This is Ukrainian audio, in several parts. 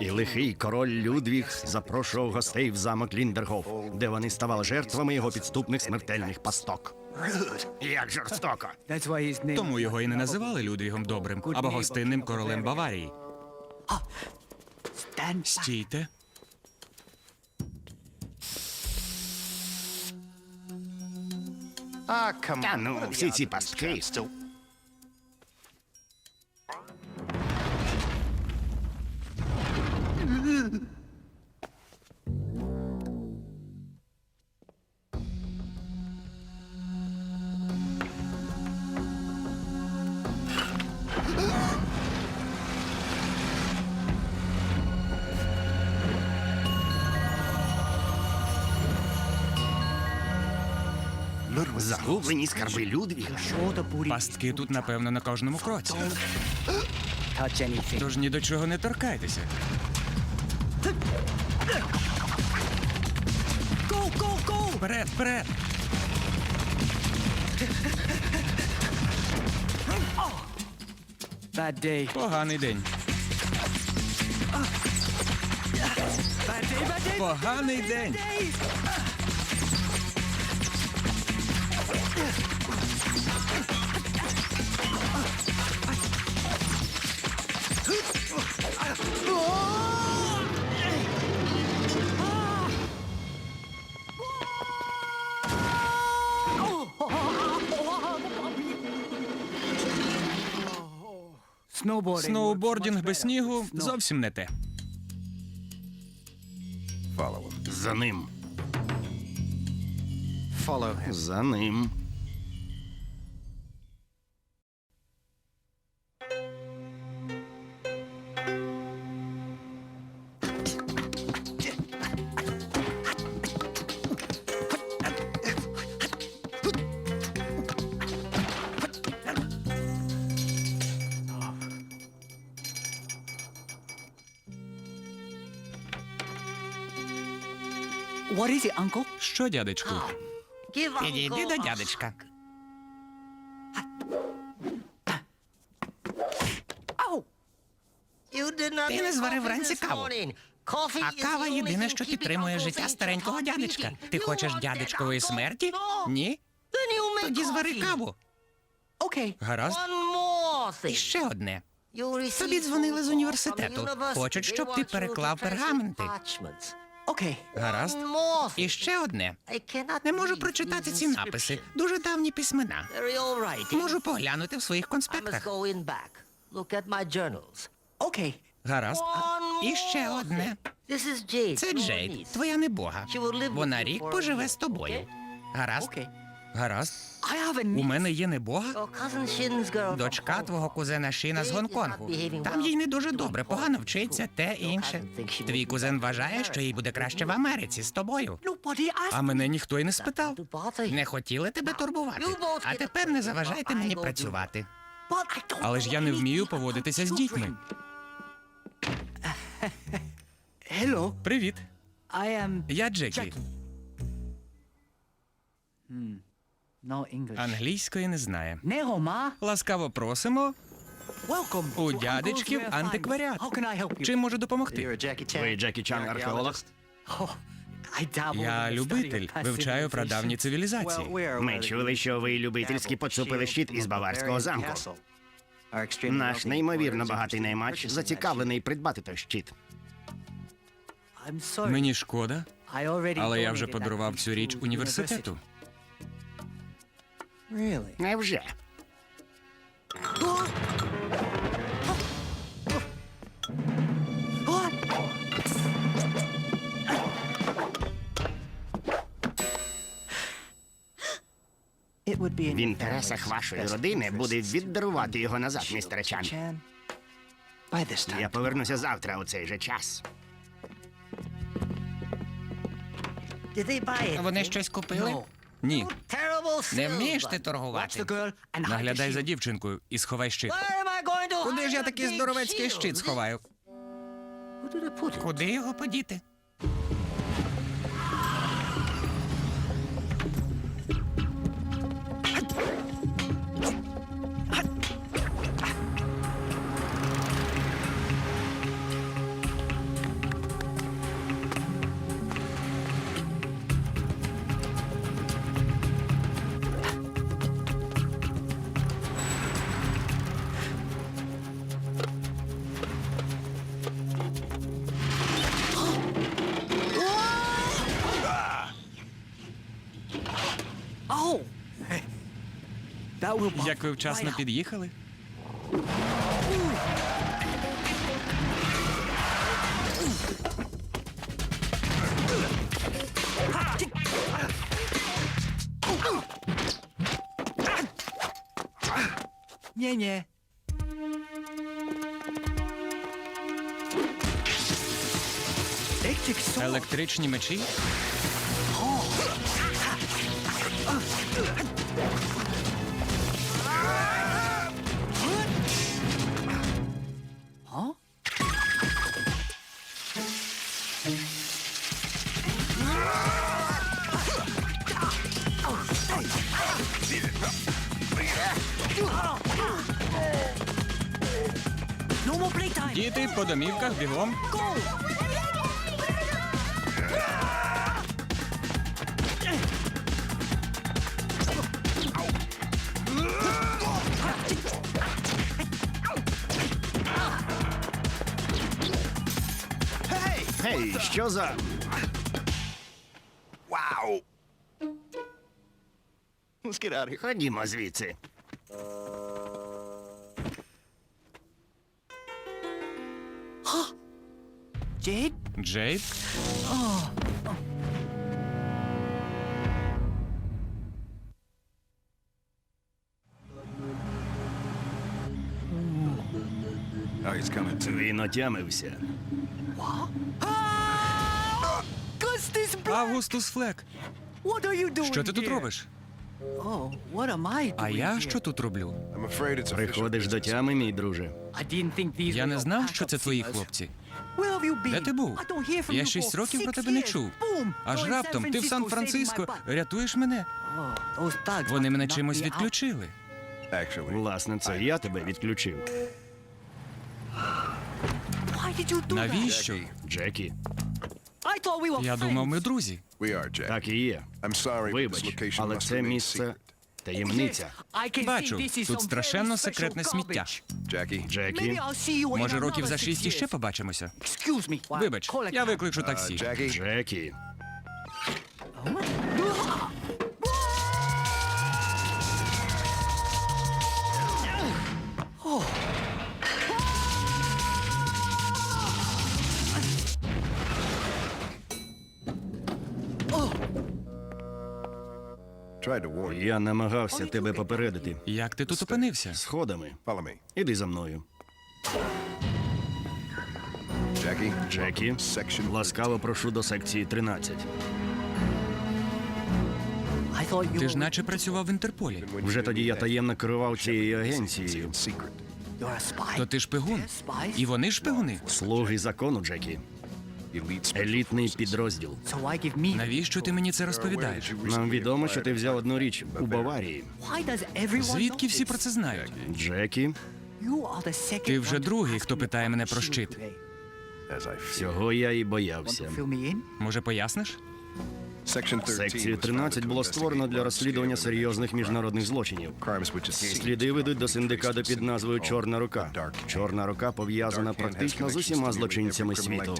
І лихий король Людвіг запрошував гостей в замок Ліндергоф, де вони ставали жертвами його підступних смертельних пасток. Як жорстоко! Тому його і не називали Людвігом Добрим або гостинним королем Баварії. Стійте. Та ну, всі ці пастки. Загублені скарби Людвіга. Пастки тут, напевно, на кожному кроці. Тож ні до чого не торкайтеся. Вперед, вперед! Bad day. Поганий день. Bad day, bad day. Поганий день. Сноубордінг без снігу зовсім не те. За ним. За ним. Що, дядечку? Підійди до дядечка. Ти не зварив вранці каву. А кава єдине, що підтримує життя старенького дядечка. Ти хочеш дядечкової смерті? Ні? Тоді звари каву. Okay. Гаразд. І ще одне. Тобі дзвонили з університету. Хочуть, щоб ти переклав пергаменти. Okay. Гаразд. І ще одне. Не можу прочитати ці написи. Дуже давні письмена. Можу поглянути в своїх конспектах. Окей. Гаразд. І ще одне. Це Джейд, твоя небога. Вона рік поживе з тобою. Гаразд? Гаразд. У мене є небога. Дочка твого кузена Шіна з Гонконгу. Там їй не дуже добре, погано вчиться, те інше. Твій кузен вважає, що їй буде краще в Америці з тобою. А мене ніхто й не спитав. Не хотіли тебе турбувати. А тепер не заважайте мені працювати. Але ж я не вмію поводитися з дітьми. Hello. Привіт, I am я Джекі. English. Англійської не знає. Ласкаво просимо Welcome. у дядечків антикваріат. How can I help you? Чим можу допомогти? Ви Джекі Чан, археолог? Oh, Я любитель, вивчаю прадавні цивілізації. Ми чули, що ви любительськи поцупили щит із баварського замку. Наш неймовірно багатий наймач зацікавлений придбати той щит. Мені шкода, але я вже подарував цю річ університету. Really? Невже? It would be in В your інтересах family's вашої best родини буде віддарувати його назад, Чан. Chan. By this time. Я повернуся завтра у цей же час. Вони щось купили? Ні, Не вмієш ти торгувати? наглядай за дівчинкою і сховай щит. Куди ж я такий здоровецький щит сховаю? Куди його подіти? Як ви вчасно під'їхали? Ні-ні. Електричні мечі? По домівках бігом. Гей, що за. Вау! Ходімо звідси. Jade? Джейд? Oh, too. Він отямився. Августус Флек. Що ти тут робиш? Oh, А я що тут роблю? Приходиш до тями, мій друже. Я не знав, що це твої хлопці. Where have you been? Де ти був? I don't hear from Я you шість років про тебе не чув. Boom! Аж раптом ти в Сан-Франциско рятуєш мене. Oh, Вони мене чимось відключили. Власне, це я тебе відключив. Навіщо? Джекі, I thought we were Я думав, ми friends. друзі. we are, Jack. так і є. Вибач, але це місце. Таємниця. Бачу, тут страшенно секретне сміття. Джекі, in Може, років за шість іще побачимося. Вибач, я викличу uh, таксі. Jackie, Джекі. Я намагався тебе попередити. Як ти тут опинився? Сходами. Іди за мною. Джекі, section ласкаво прошу до секції 13. I thought you Ти ж наче працював в Інтерполі. Вже тоді я таємно керував цією агенцією. То ти шпигун. І вони шпигуни. Слуги закону, Джекі. Елітний підрозділ. Навіщо ти мені це розповідаєш? Нам відомо, що ти взяв одну річ у Баварії. Звідки всі про це знають? Джекі, Ти вже другий, хто питає мене про щит. цього я і боявся. Може, поясниш? Section 13 Секцію was 13 було створено для розслідування серйозних міжнародних злочинів. Ці сліди ведуть до синдикату під назвою Чорна рука. Чорна рука пов'язана практично з усіма злочинцями світу.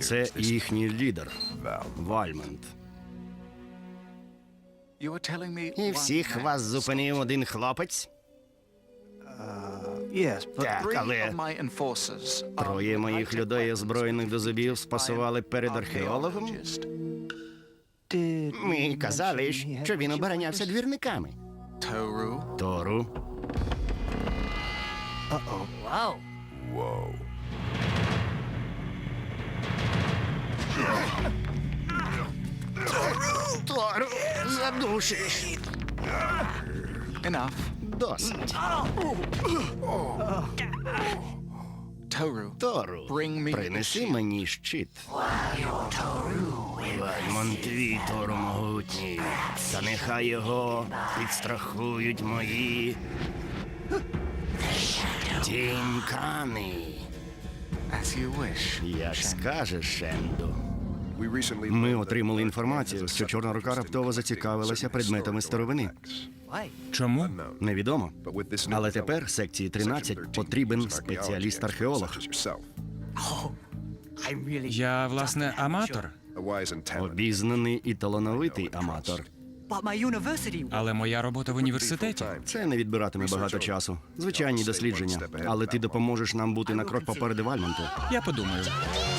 Це їхній лідер me І всіх вас зупинив один хлопець. Yes, but... Так, Three але of my enforcers armed троє моїх людей, озброєних до зубів, спасували перед археологом. Ми казали, що він оборонявся двірниками. Тору, Wow. Whoa. Тору, задушиш. Enough. Досить. Toru. Тору, Bring me принеси мені щит. Вальмон твій Тору могутній, та нехай його підстрахують мої тінькани. As you wish. Як скажеш, Шенду. We recently Ми отримали інформацію, що Чорна рука раптово зацікавилася предметами старовини. Чому? Невідомо. Але тепер секції Section 13 13 потрібен спеціаліст-археолог. Я, власне, аматор. Обізнаний і талановитий аматор. Але моя робота в університеті. Це не відбиратиме багато часу. Звичайні дослідження. Але ти допоможеш нам бути на крок попереду Вальмонту. Я подумаю.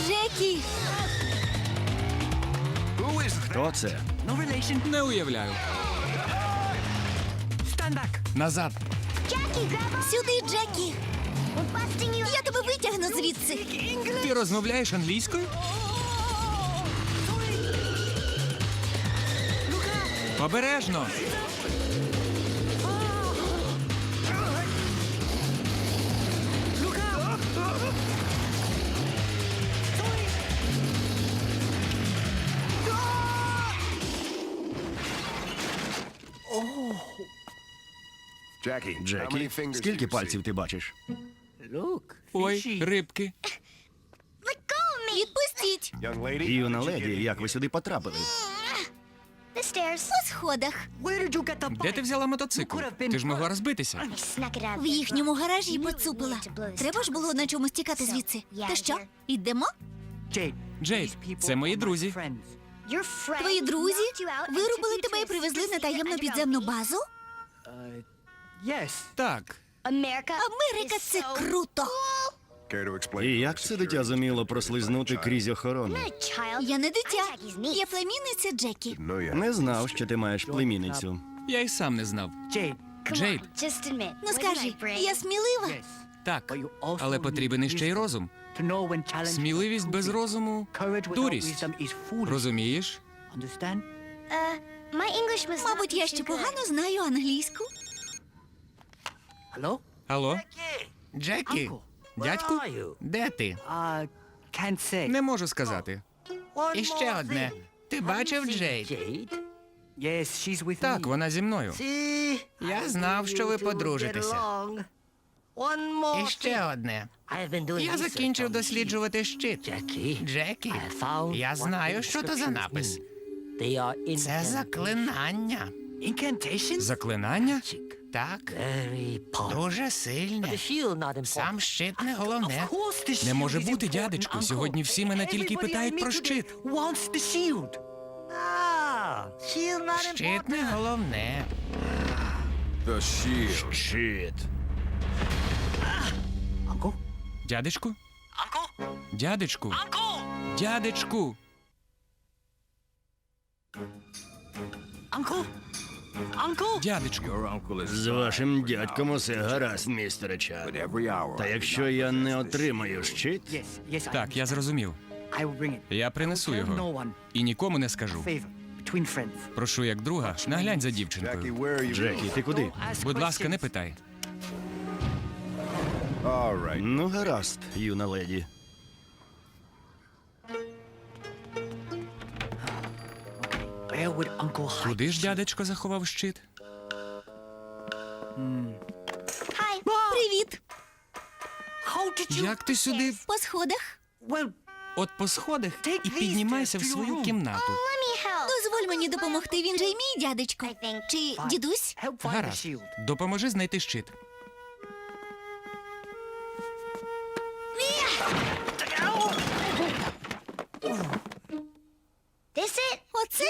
Джекі! Хто це? Не уявляю. Назад. Сюди, Джекі! Я тебе витягну звідси. Ти розмовляєш англійською? Обережно. Джекі, скільки пальців ти бачиш? Look. Ой, рибки. Відпустіть! Юна леді, як ви сюди потрапили? По сходах. Where did you get the Де ти взяла мотоцикл? Ти ж могла розбитися. В їхньому гаражі поцупила. Треба ж було на чомусь тікати звідси. То що, йдемо? Джейд, це мої друзі. Твої друзі вирубили тебе і привезли на таємну підземну базу? Yes. Так. Америка це круто! Care to explain? І як це дитя зуміло прослизнути крізь охорону? Я не дитя, я племінниця Джекі. Не знав, що ти маєш племінницю. Я й сам не знав. Джейд, Ну скажи, я смілива? Так. Але потрібен іще й розум. To know when challenge Сміливість без розуму Courage дурість. wisdom is foolish. Розумієш? Мабуть, я ще погано знаю англійську. Hello? Алло? Джекі, Uncle. Дядьку? Where are you? де ти? Uh, can't say. Не можу сказати. І ще одне. Ти бачив Джейд? Jade? Yes, she's with Так, me. вона зі мною. Я знав, що ви подружитеся. І ще одне. Я закінчив досліджувати щит. Джекі, я знаю, що це за напис. Це заклинання. Incantation? Заклинання? Так, дуже сильне. Сам щит не головне. Не може бути, дядечку. Сьогодні всі мене тільки питають про щит. shield. Щит не головне. The shield. Щит. Дядечку? Дядечку? Дядечку? Uncle? Uncle? Дядечку. З вашим дядьком усе гаразд, містере Чад. Та якщо я не отримаю щит, Так, я зрозумів. Я принесу його. І нікому не скажу. Прошу як друга, наглянь за Jackie, дівчинкою. where Джекі, ти куди? Будь ласка, не питай. Ну, гаразд, юна леді. Куди ж дядечко заховав щит? Привіт! How did you? Як ти сюди? По сходах. От по сходах і піднімайся в свою кімнату. Дозволь мені допомогти, він же й мій дядечко. Чи дідусь? Гаразд. Допоможи знайти щит. Оце?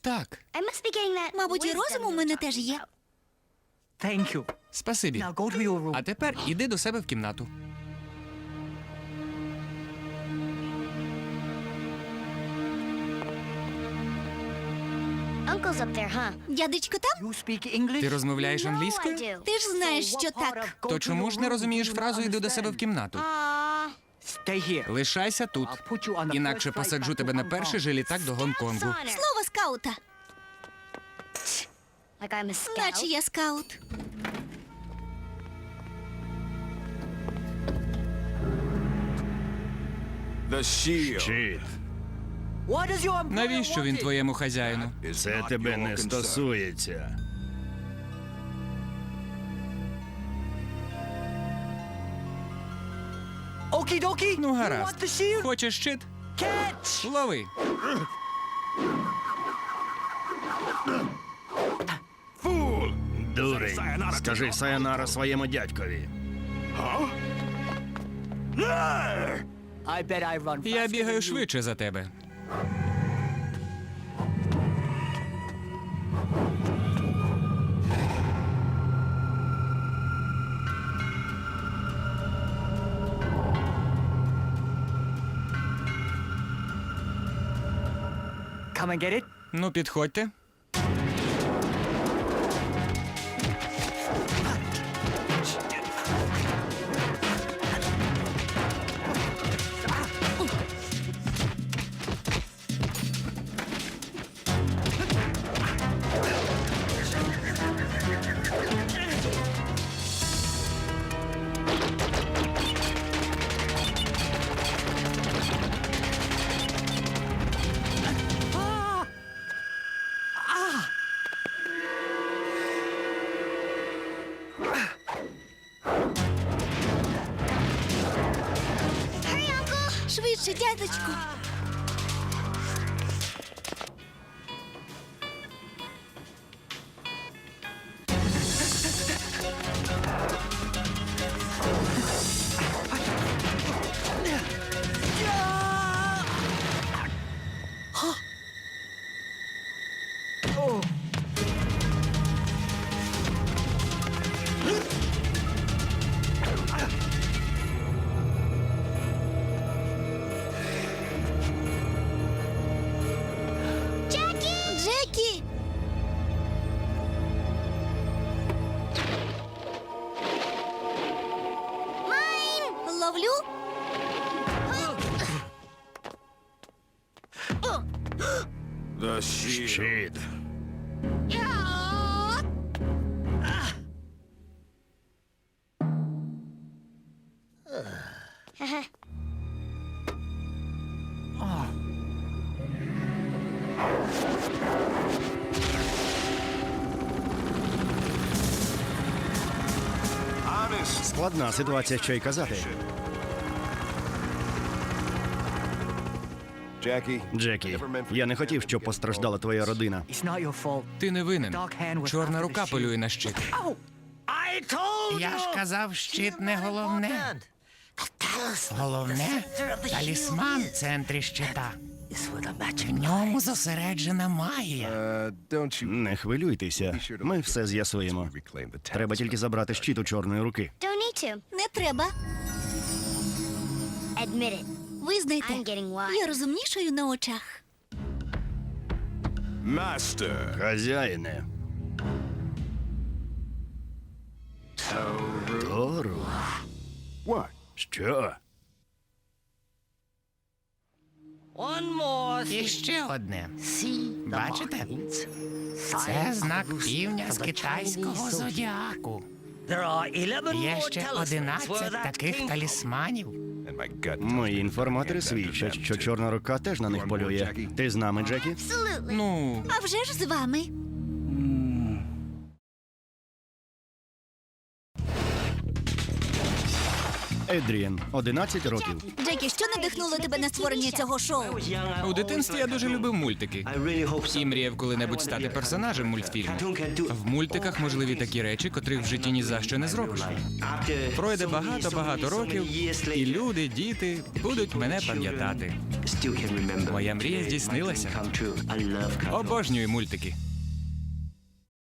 Так, Мабуть, і розум у мене теж є. Thank you. спасибі. Now go to your room. А тепер іди до себе в кімнату. Uncle's up there, huh? Дядечко там? You speak English? Ти розмовляєш No, I англійською? do. Ти ж знаєш, що так. То чому ж не розумієш фразу «іди до себе в кімнату»? Aw. Stay here. Лишайся тут. Інакше посаджу тебе на перший же літак до Гонконгу. Слово скаута. Наче я скаут. Щит. Навіщо він твоєму хазяїну? Це тебе не стосується. Okie-dokie. Ну гаразд. Хочеш щит? Catch. Лови. Дурень. Скажи сайонара своєму дядькові. I bet I run Я faster бігаю you. швидше за тебе. Come and get it. Ну, підходьте. Дядечку. Складна ситуація, що й казати. Jackie. Джекі, я не хотів, щоб постраждала твоя родина. Ти не винен. Чорна рука полює на щит. Oh! Я ж казав, щит не головне. Головне талісман в центрі щита. В ньому зосереджена магія. You Не хвилюйтеся. Ми все з'ясуємо. Треба тільки забрати щит у чорної руки. Don't. Не треба. Admit it. Визнайте, I'm getting wise. я розумнішою на очах. Master. Хазяїне. Тору. What? Що? One more І ще одне. Бачите? Це знак півня з китайського зодіаку. There are 11 Є ще одинадцять 11 таких талісманів. Мої інформатори свідчать, що чорна рука теж на них полює. Ти з нами, Джекі? Ну, А вже ж з вами. Едрієн, 11 років. Джекі, що надихнуло тебе на створення цього шоу? у дитинстві я дуже любив мультики. І мріяв коли-небудь стати персонажем мультфільму. В мультиках можливі такі речі, котрих в житті ні за що не зробиш. Пройде багато-багато років, і люди, діти будуть мене пам'ятати. Моя мрія здійснилася. Обожнюю мультики.